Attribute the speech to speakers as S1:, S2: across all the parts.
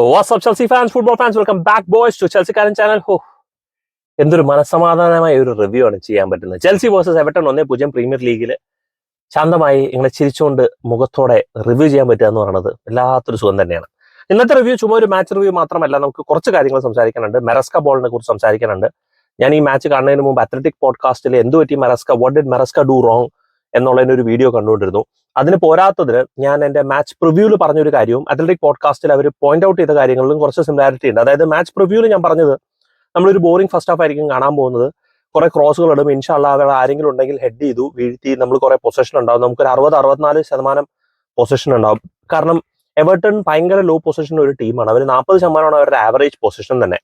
S1: WhatsApp Chelsea fans football fans welcome back boys to ചെൽസിക്കാരൻ channel ഹോ എന്തൊരു മനസ്സമാധാനമായ ഒരു review ആണ് ചെയ്യാൻ പറ്റുന്നത്. ചെൽസി വേഴ്സസ് എവർട്ടൺ ഒന്നേ പൂജ്യം പ്രീമിയർ ലീഗിൽ ശാന്തമായി ഇങ്ങനെ ചിരിച്ചുകൊണ്ട് മുഖത്തോടെ റിവ്യൂ ചെയ്യാൻ പറ്റുക എന്ന് പറയുന്നത് വല്ലാത്തൊരു സുഖം തന്നെയാണ്. ഇന്നത്തെ റിവ്യൂ ചുമ്മാ ഒരു മാച്ച് റിവ്യൂ മാത്രമല്ല നമുക്ക് കുറച്ച് കാര്യങ്ങൾ സംസാരിക്കാനുണ്ട്. മെറസ്ക ബോളിനെ കുറിച്ച് സംസാരിക്കാനുണ്ട്. ഞാൻ ഈ മാച്ച് കാണുന്നതിന് മുമ്പ് അത്ലറ്റിക് പോഡ്കാസ്റ്റിൽ എന്ത് പറ്റി Maresca what did Maresca do wrong എന്നുള്ളതിന് ഒരു വീഡിയോ കണ്ടുകൊണ്ടിരുന്നു. അതിന് പോരാത്തതിന് ഞാൻ എന്റെ മാച്ച് പ്രിവ്യൂവിൽ പറഞ്ഞൊരു കാര്യവും അത്ലറ്റിക് പോഡ്കാസ്റ്റിൽ അവർ പോയിന്റ് ഔട്ട് ചെയ്ത കാര്യങ്ങളിലും കുറച്ച് സിമിലാരിറ്റി ഉണ്ട്. അതായത് മാച്ച് പ്രിവ്യൂവിൽ ഞാൻ പറഞ്ഞത് നമ്മളൊരു ബോറിംഗ് ഫസ്റ്റ് ഹാഫ് ആയിരിക്കും കാണാൻ പോകുന്നത്. കുറെ ക്രോസുകൾ ഇടും. ഇൻഷാല്ല അവർ ആരെങ്കിലും ഉണ്ടെങ്കിൽ ഹെഡ് ചെയ്തു വീഴ്ത്തി നമ്മൾ കുറെ പൊസിഷൻ ഉണ്ടാവും. നമുക്കൊരു അറുപത് അറുപത്തിനാല് ശതമാനം പൊസിഷൻ ഉണ്ടാവും. കാരണം എവർട്ടൺ ഭയങ്കര ലോ പൊസിഷൻ ഒരു ടീമാണ് അവർ നാൽപ്പത് ശതമാനമാണ് അവരുടെ ആവറേജ് പൊസിഷൻ തന്നെ.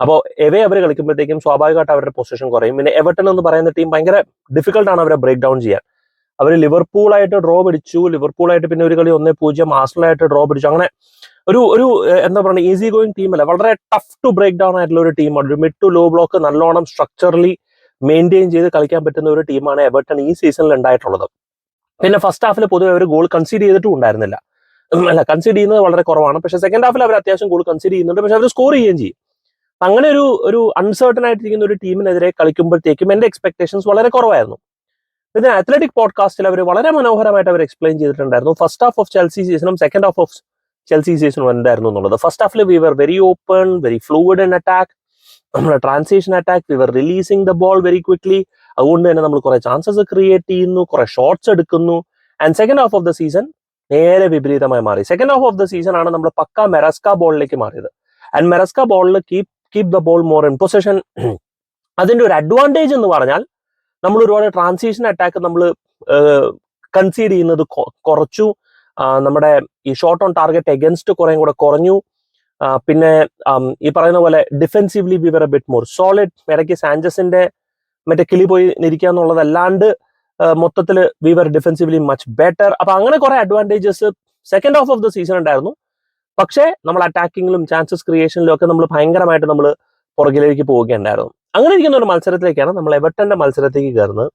S1: അപ്പോൾ എവേ അവർ കളിക്കുമ്പോഴത്തേക്കും സ്വാഭാവികമായിട്ട് അവരുടെ പൊസിഷൻ കുറയും. പിന്നെ എവർട്ടൺ എന്ന് പറയുന്ന ടീം ഭയങ്കര ഡിഫിക്കൽട്ടാണ് അവരെ ബ്രേക്ക് ഡൗൺ ചെയ്യാൻ. അവർ ലിവർപൂളായിട്ട് ഡ്രോ പിടിച്ചു. ലിവർപൂളായിട്ട് പിന്നെ ഒരു കളി ഒന്നേ പൂജ്യം. ആസ്ട്രലായിട്ട് ഡ്രോ പിടിച്ചു. അങ്ങനെ ഒരു ഒരു എന്താ പറയുക ഈസി ഗോയിങ് ടീമല്ല വളരെ ടഫ് ടു ബ്രേക്ക് ഡൗൺ ആയിട്ടുള്ള ഒരു ടീമാണ് ഒരു മിഡ് ടു ലോ ബ്ലോക്ക് നല്ലോണം സ്ട്രക്ചറലി മെയിന്റെയിൻ ചെയ്ത് കളിക്കാൻ പറ്റുന്ന ഒരു ടീമാണ് എവർട്ടൺ ഈ സീസണിൽ ഉണ്ടായിട്ടുള്ളത്. പിന്നെ ഫസ്റ്റ് ഹാഫിൽ പൊതുവെ അവർ ഗോൾ കൺസീഡ് ചെയ്തിട്ടും ഉണ്ടായിരുന്നില്ല. അല്ല കൺസീഡ് ചെയ്യുന്നത് വളരെ കുറവാണ്. പക്ഷേ സെക്കൻഡ് ഹാഫിൽ അവർ അത്യാവശ്യം ഗോൾ കൺസീഡ് ചെയ്യുന്നുണ്ട്. പക്ഷെ അവർ സ്കോർ ചെയ്യുകയും ചെയ്യും. അങ്ങനെ ഒരു ഒരു അൺസർട്ടൺ ആയിട്ടിരിക്കുന്ന ഒരു ടീമിനെതിരെ കളിക്കുമ്പോഴത്തേക്കും എന്റെ എക്സ്പെക്ടേഷൻസ് വളരെ കുറവായിരുന്നു. പിന്നെ അത്ലറ്റിക് പോഡ്കാസ്റ്റിൽ അവർ വളരെ മനോഹരമായിട്ട് അവർ എക്സ്പ്ലെയിൻ ചെയ്തിട്ടുണ്ടായിരുന്നു. ഫസ്റ്റ് ഹാഫ് ഓഫ് ചെൽസി സീസണും സെക്കൻഡ് ഹാഫ് ഓഫ് ചെൽസി സീസണും എന്തായിരുന്നു എന്നുള്ളത്. First Hafil we were very open very fluid in attack നമ്മുടെ transition attack we were releasing the ball very quickly അതുകൊണ്ട് തന്നെ നമ്മൾ കുറെ ചാൻസസ് ക്രിയേറ്റ് ചെയ്യുന്നു കുറെ ഷോർട്സ് എടുക്കുന്നു. And second half of the season നേരെ വിപരീതമായി മാറി. Second half of the season ആണ് നമ്മൾ പക്ക മെറസ്ക ബോളിലേക്ക് മാറിയത്. ആൻഡ് മെറസ്ക ബോളിൽ keep keep the ball more in possession അതിന്റെ ഒരു അഡ്വാന്റേജ് എന്ന് പറഞ്ഞാൽ നമ്മൾ ഒരുപാട് ട്രാൻസിഷൻ അറ്റാക്ക് നമ്മൾ കൺസീഡ് ചെയ്യുന്നത് കുറച്ചു. നമ്മുടെ ഈ ഷോർട്ട് ഓൺ ടാർഗറ്റ് എഗൻസ്റ്റ് കുറേ കൂടെ കുറഞ്ഞു. പിന്നെ ഈ പറയുന്ന പോലെ defensively we were a bit more solid ഇടയ്ക്ക് സാഞ്ചസിന്റെ മറ്റേ കിളി പോയി നിരിക്കുക എന്നുള്ളതല്ലാണ്ട് മൊത്തത്തിൽ we were defensively much better അപ്പൊ അങ്ങനെ കുറെ advantages second half of the season ഉണ്ടായിരുന്നു. പക്ഷേ നമ്മൾ അറ്റാക്കിങ്ങിലും ചാൻസസ് ക്രിയേഷനിലും ഒക്കെ നമ്മൾ ഭയങ്കരമായിട്ട് നമ്മൾ പുറകിലേക്ക് പോവുകയുണ്ടായിരുന്നു. അങ്ങനെ ഇരിക്കുന്ന ഒരു മത്സരത്തിലേക്കാണ് നമ്മൾ എവർട്ടന്റെ മത്സരത്തേക്ക് കയറുന്നത്.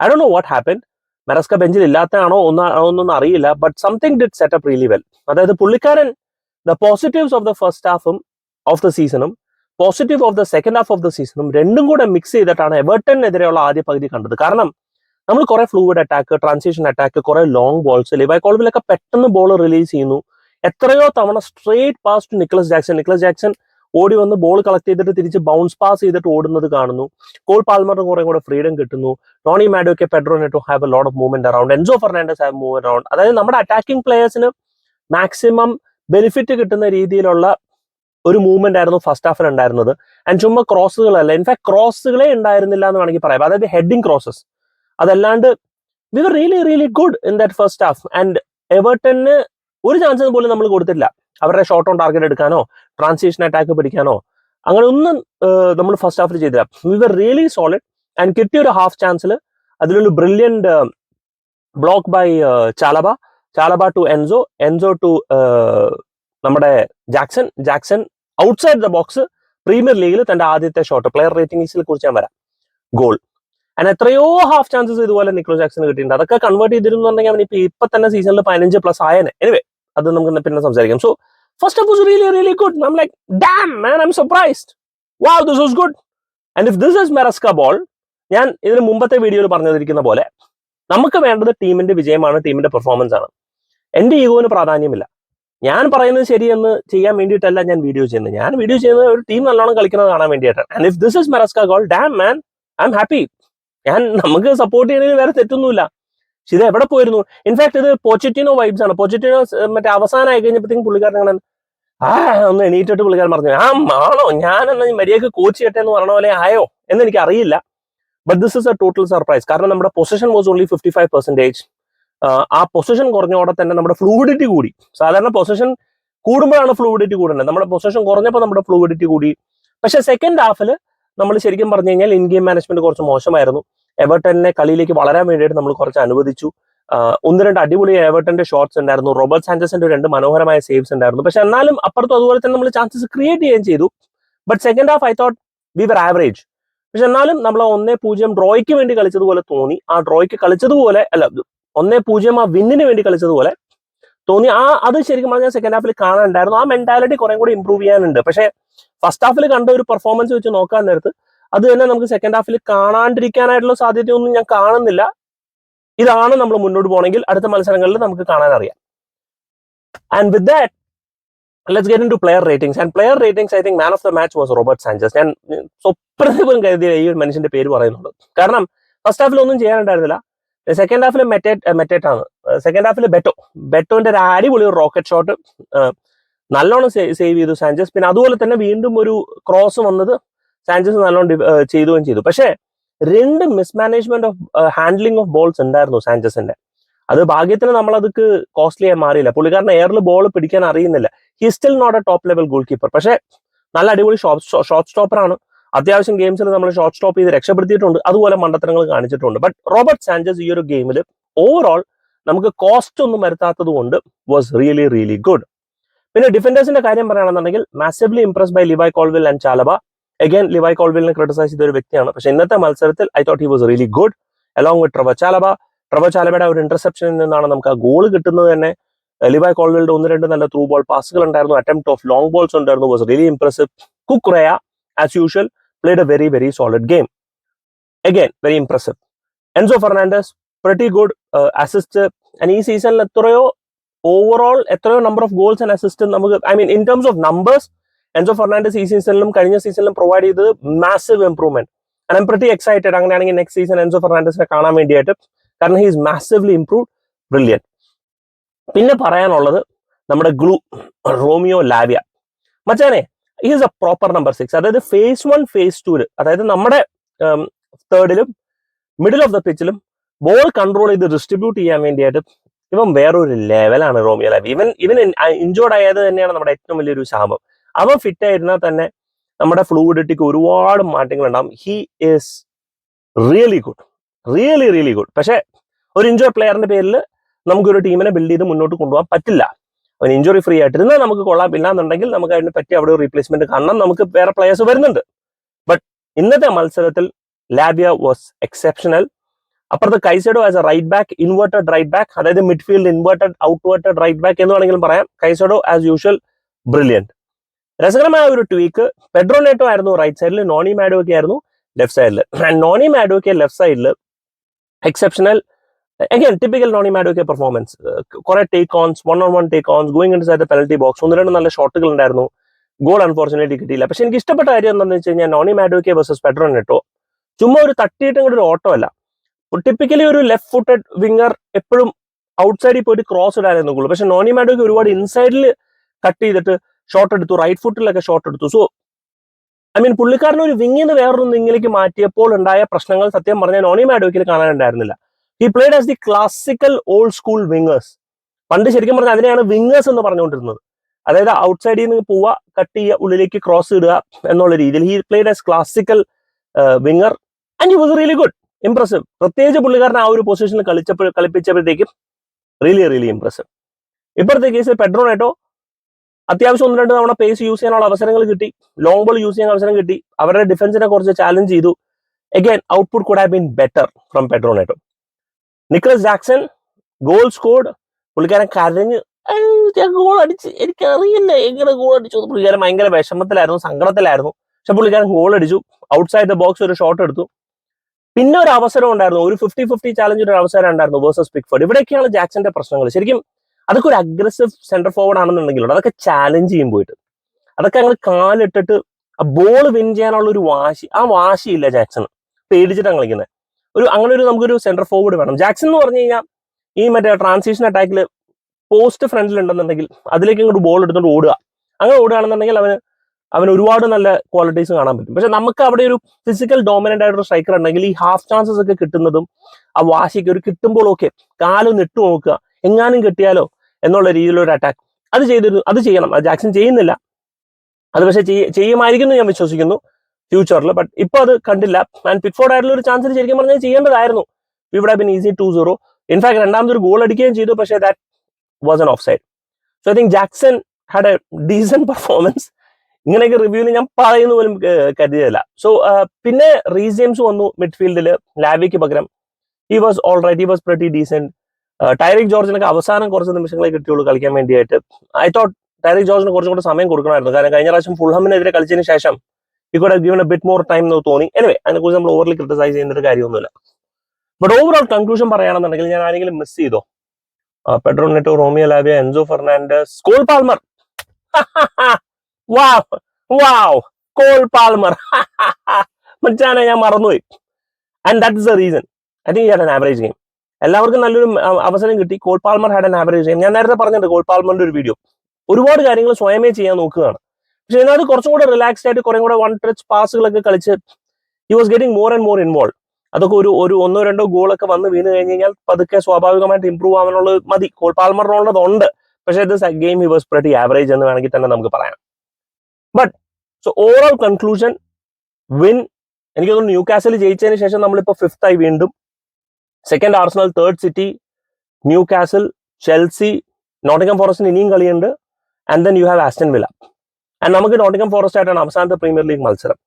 S1: I do know what happen Maresca ബെഞ്ചിൽ ഇല്ലാത്തതാണോ ഒന്ന് അറിയില്ല but something did set up really well അതായത് പുള്ളിക്കാരൻ the positives of the first ഹാഫും of the സീസണും positive of the second half of the സീസണും രണ്ടും കൂടെ മിക്സ് ചെയ്തിട്ടാണ് എവർട്ടനെതിരെയുള്ള ആദ്യ പകുതി കണ്ടത്. കാരണം നമ്മൾ കുറെ ഫ്ലൂയിഡ് അറ്റാക്ക് ട്രാൻസിഷൻ അറ്റാക്ക് കുറെ ലോങ് ബോൾസ് ലിവായ് കോളിലൊക്കെ പെട്ടെന്ന് ബോൾ റിലീസ് ചെയ്യുന്നു. എത്രയോ തവണ straight pass to Nicolas Jackson Nicolas Jackson ഓടി വന്ന് ബോൾ കളക്ട് ചെയ്തിട്ട് തിരിച്ച് ബൗൺസ് പാസ് ചെയ്തിട്ട് ഓടുന്നത് കാണുന്നു. കോൾ പാൽമറിന് കുറെ കൂടെ ഫ്രീഡം കിട്ടുന്നു. Tony മാഡോയ്ക്ക് Pedro to have a lot of movement around Enzo Fernandez have move around അതായത് നമ്മുടെ അറ്റാക്കിംഗ് പ്ലേയേഴ്സിന് മാക്സിമം ബെനിഫിറ്റ് കിട്ടുന്ന രീതിയിലുള്ള ഒരു മൂവ്മെന്റ് ആയിരുന്നു ഫസ്റ്റ് ഹാഫിൽ ഉണ്ടായിരുന്നത്. ആൻഡ് ചുമ്മാ ക്രോസുകളല്ല ഇൻഫാക്ട് ക്രോസുകളെ ഉണ്ടായിരുന്നില്ല എന്ന് വേണമെങ്കിൽ പറയാം. അതായത് ഹെഡിങ് ക്രോസസ് അതല്ലാണ്ട് we were really really good in that first half and എവർട്ടന് ഒരു ചാൻസ് പോലും നമ്മൾ കൊടുത്തില്ല. അവരുടെ ഷോർട്ട് ഓൺ ടാർഗറ്റ് എടുക്കാനോ ട്രാൻസിഷൻ അറ്റാക്ക് പിടിക്കാനോ അങ്ങനെ ഒന്നും നമ്മൾ ഫസ്റ്റ് ഹാഫിൽ ചെയ്തില്ല. We were really solid and കിട്ടിയ ഒരു ഹാഫ് ചാൻസിൽ അതിലൊരു brilliant block by Chalobah. Chalobah to Enzo Enzo to നമ്മുടെ Jackson. Jackson outside the box premier ലീഗിൽ തന്റെ ആദ്യത്തെ ഷോട്ട് പ്ലെയർ റേറ്റിംഗ്സിനെ കുറിച്ച് ഞാൻ വരാം. ഗോൾ ആൻഡ് എത്രയോ ഹാഫ് ചാൻസസ് ഇതുപോലെ നിക്ലോ ജാക്സൺ കിട്ടിയിട്ടുണ്ട്. അതൊക്കെ കൺവേർട്ട് ചെയ്തിരുന്നുണ്ടെങ്കിൽ അവൻ ഇപ്പൊ ഇപ്പൊ തന്നെ സീസണിൽ പതിനഞ്ച് പ്ലസ് ആയനെ. എനിവേ അത് നമുക്ക് പിന്നെ സംസാരിക്കാം. So first of really really good I like damn man I'm surprised wow this was good and if this is Maresca ball ഞാൻ ഇതിന് മുമ്പത്തെ വീഡിയോയിൽ പറഞ്ഞതിരിക്കുന്ന പോലെ നമുക്ക് വേണ്ടത് ടീമിന്റെ വിജയമാണ് ടീമിന്റെ പെർഫോമൻസ് ആണ്. എന്റെ ഈഗോന് പ്രാധാന്യമില്ല. ഞാൻ പറയുന്നത് ശരിയെന്ന് ചെയ്യാൻ വേണ്ടിയിട്ടല്ല ഞാൻ വീഡിയോ ചെയ്യുന്നത്. ഞാൻ വീഡിയോ ചെയ്യുന്നത് ഒരു ടീം നല്ലോണം കളിക്കുന്നത് കാണാൻ വേണ്ടിയിട്ടാണ്. And if this is Maresca goal damn man I am happy ഞാൻ നമുക്ക് സപ്പോർട്ട് ചെയ്യുന്നതിന് വേറെ തെറ്റൊന്നുമില്ല. ഇത് എവിടെ പോയിരുന്നു? ഇൻഫാക്ട് ഇത് പോച്ചറ്റിനോ വൈബ്സ് ആണ്. പോച്ചറ്റിനോ മറ്റേ ആയി കഴിഞ്ഞപ്പോഴത്തേക്കും പുള്ളിക്കാരൻ അങ്ങനെ ആ ഒന്ന് എണീറ്റിട്ട് പുള്ളിക്കാരൻ പറഞ്ഞു ആ ആണോ? ഞാൻ എന്നാ മര്യാദയ്ക്ക് കോച്ച് ചെയ്യട്ടെ എന്ന് പറഞ്ഞ പോലെ ആയോ? എന്ന് എനിക്ക് അറിയില്ല but this is a total surprise കാരണം നമ്മുടെ possession was only fifty five percentage ആ പൊസിഷൻ കുറഞ്ഞോടെ തന്നെ നമ്മുടെ ഫ്ലൂയിഡിറ്റി കൂടി. സാധാരണ പൊസിഷൻ കൂടുമ്പോഴാണ് ഫ്ലൂയിഡിറ്റി കൂടുന്നത്. നമ്മുടെ പൊസിഷൻ കുറഞ്ഞപ്പോൾ നമ്മുടെ ഫ്ലൂയിഡിറ്റി കൂടി. പക്ഷെ സെക്കൻഡ് ഹാഫിൽ നമ്മൾ ശരിക്കും പറഞ്ഞു കഴിഞ്ഞാൽ ഇൻ ഗെയിം മാനേജ്മെന്റ് കുറച്ച് മോശമായിരുന്നു. എവർട്ടനെ കളിയിലേക്ക് വളരാൻ വേണ്ടിയിട്ട് നമ്മൾ കുറച്ച് അനുവദിച്ചു. ഒന്ന് രണ്ട് അടിപൊളി എവർട്ടന്റെ ഷോർട്സ് ഉണ്ടായിരുന്നു. റോബർട്ട് സാഞ്ചസിന്റെ രണ്ട് മനോഹരമായ സേവ്സ് ഉണ്ടായിരുന്നു. പക്ഷെ എന്നാലും അപ്പുറത്തും അതുപോലെ തന്നെ നമ്മൾ ചാൻസസ് ക്രിയേറ്റ് ചെയ്യുകയും ചെയ്തു. But second half I thought we were average പക്ഷെ എന്നാലും നമ്മൾ ഒന്നേ പൂജ്യം ഡ്രോയ്ക്ക് വേണ്ടി കളിച്ചതുപോലെ തോന്നി. ആ ഡ്രോയ്ക്ക് കളിച്ചതുപോലെ അല്ല ഒന്നേ പൂജ്യം ആ വിന്നിന് വേണ്ടി കളിച്ചതുപോലെ തോന്നി. ആ അത് ശരിക്കും പറഞ്ഞാൽ സെക്കൻഡ് ഹാഫിൽ കാണാനുണ്ടായിരുന്നു. ആ മെന്റാലിറ്റി കുറെ കൂടി ഇമ്പ്രൂവ് ചെയ്യാനുണ്ട്. പക്ഷേ ഫസ്റ്റ് ഹാഫിൽ കണ്ട ഒരു പെർഫോമൻസ് വെച്ച് നോക്കാൻ നേരത്ത് അത് തന്നെ നമുക്ക് സെക്കൻഡ് ഹാഫിൽ കാണാണ്ടിരിക്കാനായിട്ടുള്ള സാധ്യതയൊന്നും ഞാൻ കാണുന്നില്ല. ഇതാണ് നമ്മൾ മുന്നോട്ട് പോകണമെങ്കിൽ അടുത്ത മത്സരങ്ങളിൽ നമുക്ക് കാണാൻ അറിയാം and with that let's get into player ratings and player ratings I think man of the match was Robert Sanchez ഞാൻ സ്വപ്നത്തിൽ പോലും കരുതിയ ഈ ഒരു മനുഷ്യന്റെ പേര് പറയുന്നുണ്ട് കാരണം ഫസ്റ്റ് ഹാഫിൽ ഒന്നും ചെയ്യാനുണ്ടായിരുന്നില്ല. സെക്കൻഡ് ഹാഫിൽ മെറ്റേ മെറ്റേറ്റ് ആണ് സെക്കൻഡ് ഹാഫിൽ ബെറ്റോ. ബെറ്റോന്റെ ഒരു അടിപൊളി ഒരു റോക്കറ്റ് ഷോട്ട് നല്ലോണം സേവ് ചെയ്തു സാഞ്ചസ്. പിന്നെ അതുപോലെ തന്നെ വീണ്ടും ഒരു ക്രോസ് വന്നത് സാഞ്ചസ് നല്ലോണം ചെയ്തുകയും ചെയ്തു. പക്ഷേ രണ്ട് mismanagement of handling of balls ഉണ്ടായിരുന്നു സാഞ്ചസിന്റെ അത് ഭാഗ്യത്തിന് നമ്മൾ അതൊക്കെ കോസ്റ്റ്ലി ആയി മാറിയില്ല. പുള്ളിക്കാരൻ എയറിൽ ബോൾ പിടിക്കാൻ അറിയുന്നില്ല. He still not a top level goalkeeper പക്ഷേ നല്ല അടിപൊളി ഷോർട്ട് സ്റ്റോപ്പറാണ് അത്യാവശ്യം ഗെയിംസിൽ നമ്മൾ ഷോർട്ട് സ്റ്റോപ്പ് ചെയ്ത് രക്ഷപ്പെടുത്തിയിട്ടുണ്ട്. അതുപോലെ മണ്ടത്തരങ്ങൾ കാണിച്ചിട്ടുണ്ട്. ബട്ട് റോബർട്ട് സാഞ്ചസ് ഈ ഒരു ഗെയിമിൽ ഓവറോൾ നമുക്ക് കോസ്റ്റ് ഒന്നും വരുത്താത്തത് കൊണ്ട് വാസ് റിയലി റിയലി ഗുഡ് പിന്നെ ഡിഫൻഡേഴ്സിന്റെ കാര്യം പറയുകയാണെന്നുണ്ടെങ്കിൽ massively impress by Levi Colwill and Chalobah again Levi കോൾവിലിനെ criticise ചെയ്ത ഒരു വ്യക്തിയാണ്. പക്ഷെ ഇന്നത്തെ മത്സരത്തിൽ I thought he was really good along with Trevoh Chalobah Trevoh ചാലബയുടെ ഒരു ഇന്റർസെപ്ഷനിൽ നിന്നാണ് നമുക്ക് ആ ഗോൾ കിട്ടുന്നത് തന്നെ. ലിവായ് കോൾവിലിന്റെ ഒന്ന് രണ്ട് നല്ല ത്രൂ ബോൾ പാസുകൾ ഉണ്ടായിരുന്നു അറ്റംപ്റ്റ് ഓഫ് ലോങ് ബോൾസ് ഉണ്ടായിരുന്നു. Was really impressive Cucurella as usual played a very very solid game again very impressive Enzo fernandez pretty good assist and ഈ സീസണിൽ എത്രയോ ഓവറോൾ എത്രയോ number of goals and assist നമുക്ക് I mean in terms of numbers Enzo Fernandez ഈ സീസണിലും കഴിഞ്ഞ സീസണിലും provide ചെയ്തത് massive improvement I'm pretty excited അങ്ങനെയാണെങ്കിൽ നെക്സ്റ്റ് സീസൺ എൻസോ ഫെർണാണ്ടസിനെ കാണാൻ വേണ്ടിയിട്ട് കാരണം ഹീസ് മാസീവ്ലി ഇംപ്രൂവ് ബ്രില്യൻ പിന്നെ പറയാനുള്ളത് നമ്മുടെ ഗ്ലൂ റോമിയോ ലാവിയ. മച്ചാനെ is a proper number six അതായത് ഫേസ് വൺ ഫേസ് ടൂൽ അതായത് നമ്മുടെ തേർഡിലും മിഡിൽ ഓഫ് ദ പിച്ചിലും ബോൾ കൺട്രോൾ ചെയ്ത് ഡിസ്ട്രിബ്യൂട്ട് ചെയ്യാൻ വേണ്ടിയിട്ട് ഇവൻ വേറൊരു ലെവലാണ് റോമിയോ ലാവിയ. ഇവൻ ഇവൻ ഇഞ്ചോർഡ് ആയത് തന്നെയാണ് നമ്മുടെ ഏറ്റവും വലിയൊരു ശാപം. അവൻ ഫിറ്റ് ആയിരുന്നാൽ തന്നെ നമ്മുടെ ഫ്ലൂയിഡിറ്റിക്ക് ഒരുപാട് മാറ്റങ്ങൾ ഉണ്ടാവും. He is really good really really good പക്ഷേ ഒരു ഇഞ്ചോർ പ്ലെയറിന്റെ പേരിൽ നമുക്കൊരു ടീമിനെ ബിൽഡ് ചെയ്ത് മുന്നോട്ട് കൊണ്ടുപോകാൻ പറ്റില്ല. അവൻ ഇഞ്ചുറി ഫ്രീ ആയിട്ടിരുന്നാൽ നമുക്ക് കൊള്ളാം. ഇല്ലാന്നുണ്ടെങ്കിൽ നമുക്ക് അതിനെ പറ്റി അവിടെ ഒരു റീപ്ലേസ്മെന്റ് കാണണം. നമുക്ക് വേറെ പ്ലേയേഴ്സ് വരുന്നുണ്ട്. ബട്ട് ഇന്നത്തെ മത്സരത്തിൽ ലാബിയ വാസ് എക്സെപ്ഷണൽ അപ്പുറത്ത് Caicedo as a right back inverted right back അതായത് midfield inverted outverted right back എന്ന് വേണമെങ്കിലും പറയാം. കൈസഡോ ആസ് യൂഷ്വൽ ബ്രില്യന്റ് രസകരമായ ഒരു ട്വീക്ക് പെഡ്രോ നേട്ടോ ആയിരുന്നു റൈറ്റ് സൈഡിൽ നോണി മാഡോക്കെ ആയിരുന്നു ലെഫ്റ്റ് സൈഡിൽ ആൻഡ് നോണി മാഡോക്കെ ലെഫ്റ്റ് സൈഡിൽ exceptional again typical Noni Madueke performance കുറെ take ons one on one take ons going inside penalty box ഒന്ന് രണ്ട് നല്ല ഷോട്ടുകൾ ഉണ്ടായിരുന്നു. ഗോൾ അൺഫോർച്ചുനേറ്റ്ലി കിട്ടിയില്ല. പക്ഷെ എനിക്ക് ഇഷ്ടപ്പെട്ട കാര്യം എന്താണെന്ന് വെച്ച് കഴിഞ്ഞാൽ Noni Madueke versus Pedro Neto ചുമ്മാ ഒരു തട്ടിയിട്ടും കൂടെ ഒരു ഓട്ടോ അല്ല. ടിപ്പിക്കലി ഒരു ലെഫ്റ്റ് ഫുട്ടഡ് വിങ്ങർ എപ്പോഴും ഔട്ട് സൈഡിൽ പോയിട്ട് ക്രോസ് ഇടാനേ നോക്കുള്ളൂ പക്ഷെ നോണി മാഡോക്ക് ഒരുപാട് ഇൻസൈഡിൽ കട്ട് ചെയ്തിട്ട് ഷോട്ട് എടുത്തു റൈറ്റ് ഫുട്ടിലൊക്കെ ഷോട്ട് എടുത്തു. സോ ഐ മീൻ പുള്ളിക്കാരൻ ഒരു വിങ്ങിന്ന് വേറൊരു വിങ്ങിലേക്ക് മാറ്റിയപ്പോൾ ഉണ്ടായ പ്രശ്നങ്ങൾ സത്യം പറഞ്ഞാൽ നോണി മാഡോക്കിൽ കാണാനുണ്ടായിരുന്നില്ല. He played as the classical old school wingers പണ്ട് ശരിക്കും പറഞ്ഞാൽ അതിനെയാണ് വിങ്ങേഴ്സ് എന്ന് പറഞ്ഞുകൊണ്ടിരുന്നത്. അതായത് ഔട്ട്സൈഡിൽ നിന്ന് പോവുക കട്ട് ചെയ്യുക ഉള്ളിലേക്ക് ക്രോസ് ഇടുക എന്നുള്ള രീതിയിൽ he played as classical winger and you was really good impressive പ്രത്യേകിച്ച് പുള്ളിക്കാരൻ ആ ഒരു പൊസിഷനിൽ കളിച്ചപ്പോൾ കളിപ്പിച്ചപ്പോഴത്തേക്കും റിയലി റിയലി ഇംപ്രസീവ് ഇപ്പോഴത്തെ കേസിൽ പെഡ്രോണേറ്റോ അത്യാവശ്യം ഒന്ന് രണ്ട് തവണ പേസ് യൂസ് ചെയ്യാനുള്ള അവസരങ്ങൾ കിട്ടി. ലോങ് ബോൾ യൂസ് ചെയ്യാൻ അവസരം കിട്ടി. അവരുടെ ഡിഫൻസിനെ കുറച്ച് ചാലഞ്ച് ചെയ്തു. Again output could have been better from പെട്രോണേറ്റോ Nicolas Jackson goal scored പുള്ളിക്കാരൻ കരഞ്ഞ് ഗോൾ അടിച്ച് എനിക്ക് എനിക്കറിയില്ല എങ്ങനെ ഗോൾ അടിച്ചു. പുള്ളിക്കാരൻ ഭയങ്കര വിഷമത്തിലായിരുന്നു സങ്കടത്തിലായിരുന്നു. പക്ഷെ പുള്ളിക്കാരൻ ഗോൾ അടിച്ചു. ഔട്ട്സൈഡ് ദ ബോക്സ് ഒരു ഷോട്ട് എടുത്തു. പിന്നെ ഒരു അവസരം ഉണ്ടായിരുന്നു. ഒരു ഫിഫ്റ്റി ഫിഫ്റ്റി ചാലഞ്ച് ഒരു അവസരം ഉണ്ടായിരുന്നു വേഴ്സസ് പിക്ഫോർഡ് ഇവിടെയൊക്കെയാണ് ജാക്സന്റെ പ്രശ്നങ്ങൾ. ശരിക്കും അതൊക്കെ ഒരു അഗ്രസീവ് സെന്റർ ഫോർവേഡ് ആണെന്നുണ്ടെങ്കിലും അതൊക്കെ ചാലഞ്ച് ചെയ്യും പോയിട്ട്. അതൊക്കെ അങ്ങനെ കാലിട്ടിട്ട് ആ ബോൾ വിൻ ചെയ്യാനുള്ള ഒരു വാശി. ആ വാശിയില്ല ജാക്സൺ. പേടിച്ചിട്ടാണ് കളിക്കുന്നത് ഒരു അങ്ങനെ ഒരു നമുക്കൊരു സെന്റർ ഫോർവേഡ് വേണം. ജാക്സൺ എന്ന് പറഞ്ഞു കഴിഞ്ഞാൽ ഈ മറ്റേ ട്രാൻസിഷൻ അറ്റാക്കിൽ പോസ്റ്റ് ഫ്രണ്ടിൽ ഉണ്ടെന്നുണ്ടെങ്കിൽ അതിലേക്ക് ഇങ്ങോട്ട് ബോൾ എടുത്തുകൊണ്ട് ഓടുക. അങ്ങനെ ഓടുകയാണെന്നുണ്ടെങ്കിൽ അവന് അവന് ഒരുപാട് നല്ല ക്വാളിറ്റീസ് കാണാൻ പറ്റും. പക്ഷെ നമുക്ക് അവിടെ ഒരു ഫിസിക്കൽ ഡോമിനന്റ് ആയിട്ടൊരു സ്ട്രൈക്കർ ഉണ്ടെങ്കിൽ ഈ ഹാഫ് ചാൻസസ് ഒക്കെ കിട്ടുന്നതും ആ വാശിക്ക് ഒരു കിട്ടുമ്പോൾ കിട്ടുമ്പോഴൊക്കെ കാലൊന്ന് ഇട്ട് നോക്കുക. എങ്ങാനും കിട്ടിയാലോ എന്നുള്ള രീതിയിലൊരു അറ്റാക്ക് അത് ചെയ്തിരുന്നു അത് ചെയ്യണം. അത് ജാക്സൺ ചെയ്യുന്നില്ല. അത് പക്ഷേ ചെയ്യ- ചെയ്യുമായിരിക്കും എന്ന് ഞാൻ വിശ്വസിക്കുന്നു ഫ്യൂച്ചറിൽ ബട്ട് ഇപ്പോൾ അത് കണ്ടില്ല. ആൻഡ് പിക്ഫോർഡ് ആയിട്ടുള്ള ഒരു ചാൻസിൽ ശരിക്കും പറഞ്ഞാൽ ചെയ്യേണ്ടതായിരുന്നു. ഇവിടെ been easy two zero in fact രണ്ടാമതൊരു ഗോൾ അടിക്കുകയും ചെയ്തു. പക്ഷേ that was an off side so I think Jackson had a decent performance ഇങ്ങനെയൊക്കെ റിവ്യൂവിൽ ഞാൻ പറയുന്ന പോലും കരുതിയതല്ല. സോ പിന്നെ റീസ് ജെയിംസ് വന്നു മിഡ്ഫീൽഡിൽ ലാവിക്ക് പകരം. He was all right he was pretty decent Tyrique ജോർജിനൊക്കെ അവസാനം കുറച്ച് നിമിഷങ്ങളെ കിട്ടിയുള്ളൂ കളിക്കാൻ വേണ്ടിയായിട്ട്. ഐ തോട്ട് ടൈറിക് ജോർജിന് കുറച്ചും കൂടെ സമയം കൊടുക്കണമായിരുന്നു. കാരണം കഴിഞ്ഞ പ്രാവശ്യം ഫുൾഹമിനെതിരെ കളിച്ചതിന് ശേഷം ഈ കൂടെ given a bit more time എന്ന് തോന്നി. എനിവേ അതിനെക്കുറിച്ച് നമ്മൾ ഓവർലി ക്രിട്ടിസൈസ് ചെയ്യുന്ന ഒരു കാര്യമൊന്നുമില്ല. ബട്ട് ഓവറോൾ കൺക്ലൂഷൻ പറയുകയാണെന്നുണ്ടെങ്കിൽ ഞാൻ ആരെങ്കിലും മിസ് ചെയ്തോ? Pedro Neto Romeo Lavia Enzo Fernandez Cole Palmer wow Cole Palmer മച്ചാനെ ഞാൻ മറന്നുപോയി. And that is the reason I think had an average game എല്ലാവർക്കും നല്ലൊരു അവസരം കിട്ടി. Cole Palmer had an average ഞാൻ നേരത്തെ പറഞ്ഞിട്ടുണ്ട് കോൾ പാൽമറിന്റെ ഒരു വീഡിയോ ഒരുപാട് കാര്യങ്ങൾ സ്വയമേ ചെയ്യാൻ നോക്കുകയാണ്. പക്ഷെ ഇതിനകത്ത് കുറച്ചും കൂടെ റിലാക്സ്ഡ് ആയിട്ട് കുറേ കൂടെ വൺ ടച്ച് പാസുകളൊക്കെ കളിച്ച് he was getting more and more involve അതൊക്കെ ഒരു ഒരു ഒന്നോ രണ്ടോ ഗോളൊക്കെ വന്ന് വീണ് കഴിഞ്ഞ് കഴിഞ്ഞാൽ പതുക്കെ സ്വാഭാവികമായിട്ട് ഇമ്പ്രൂവ് ആവാനുള്ളത് മതി. കോൾ പാൽമറിനുള്ളതുണ്ട് പക്ഷെ ഇത് game he was pretty average എന്ന് വേണമെങ്കിൽ തന്നെ നമുക്ക് പറയാം. But so overall conclusion win എനിക്ക് തോന്നുന്നു ന്യൂ കാസിൽ ജയിച്ചതിന് ശേഷം നമ്മളിപ്പോൾ ഫിഫ്ത്തായി വീണ്ടും. Second Arsenal third City Newcastle Chelsea Nottingham ഫോറസ്റ്റിന് ഇനിയും കളിയുണ്ട്. And then you have Aston Villa and നമുക്ക് നോട്ടിംഗം ഫോറസ്റ്റ് ആയിട്ടാണ് അവസാനത്തെ പ്രീമിയർ ലീഗ് മത്സരം.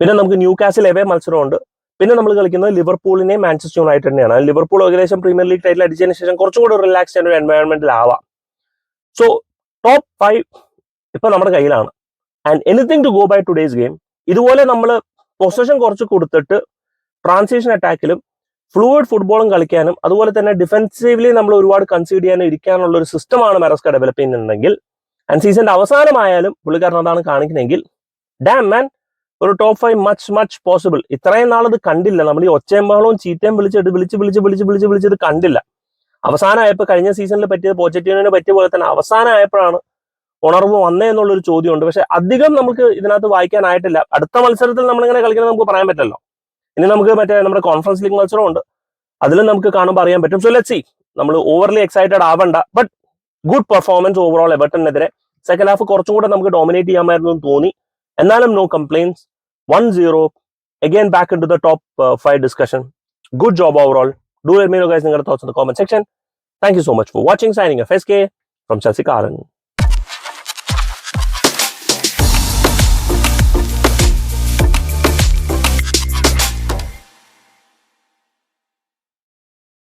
S1: പിന്നെ നമുക്ക് ന്യൂ കാസിൽ എവേ മത്സരമുണ്ട്. പിന്നെ നമ്മൾ കളിക്കുന്നത് ലിവർപൂളിനെ മാഞ്ചസ്റ്റർ യുണൈറ്റഡിനെയാണ് ലിവർപൂൾ ഏകദേശം പ്രീമിയർ ലീഗ് ടൈറ്റിൽ അടിച്ചതിന് ശേഷം കുറച്ചും കൂടെ റിലാക്സ് ചെയ്യുന്ന ഒരു എൻവയോൺമെന്റിലാവാം സോ ടോപ്പ് ഫൈവ് ഇപ്പൊ നമ്മുടെ കയ്യിലാണ്. And anything to go by today's game ഇതുപോലെ നമ്മൾ പൊസിഷൻ കുറച്ച് കൊടുത്തിട്ട് ട്രാൻസിഷൻ അറ്റാക്കിലും ഫ്ലൂയിഡ് ഫുട്ബോളും കളിക്കാനും അതുപോലെ തന്നെ ഡിഫൻസീവ്ലി നമ്മൾ ഒരുപാട് കൺസീഡ് ചെയ്യാനും ഇരിക്കാനുള്ള ഒരു സിസ്റ്റമാണ് മെറസ്ക ഡെവലപ്പ് ചെയ്യുന്നുണ്ടെങ്കിൽ ആൻഡ് സീസണിന്റെ അവസാനമായാലും പുള്ളിക്കാരൻ അതാണ് കാണിക്കുന്നെങ്കിൽ ഡാം മാൻ ഒരു top five much much possible ഇത്രയും നാളത് കണ്ടില്ല. നമ്മൾ ഈ ഒച്ചയും ബഹളവും ചീത്തയും വിളിച്ചിട്ട് വിളിച്ച് വിളിച്ച് വിളിച്ച് വിളിച്ച് വിളിച്ചത് കണ്ടില്ല. അവസാനമായപ്പോൾ കഴിഞ്ഞ സീസണിൽ പറ്റിയത് പോച്ചറ്റീനോന് പറ്റിയ പോലെ തന്നെ അവസാനമായപ്പോഴാണ് ഉണർവ് വന്നേ എന്നുള്ളൊരു ചോദ്യമുണ്ട്. പക്ഷെ അധികം നമുക്ക് ഇതിനകത്ത് വായിക്കാനായിട്ടില്ല. അടുത്ത മത്സരത്തിൽ നമ്മളിങ്ങനെ കളിക്കുന്നത് നമുക്ക് പറയാൻ പറ്റല്ലോ ഇനി നമുക്ക് മറ്റേ നമ്മുടെ കോൺഫറൻസ് ലീഗ് മത്സരമുണ്ട്. അതിലും നമുക്ക് കാണുമ്പോൾ അറിയാൻ പറ്റും. സോ ലെറ്റ് സി നമ്മൾ ഓവർലി എക്സൈറ്റഡ് ആവണ്ട. ബട്ട് ഗുഡ് പെർഫോമൻസ് ഓവറോൾ എവർട്ടനെതിരെ സെക്കൻഡ് ഹാഫ് കുറച്ചും കൂടെ നമുക്ക് ഡോമിനേറ്റ് ചെയ്യാമായിരുന്നു എന്ന് തോന്നി. എന്നാലും no complaints one zero again back into the top five discussion good job overall do let me know guys നിങ്ങളുടെ thoughts in section thank you so much for watching signing F S K from ശശികാരൻ കാരൻ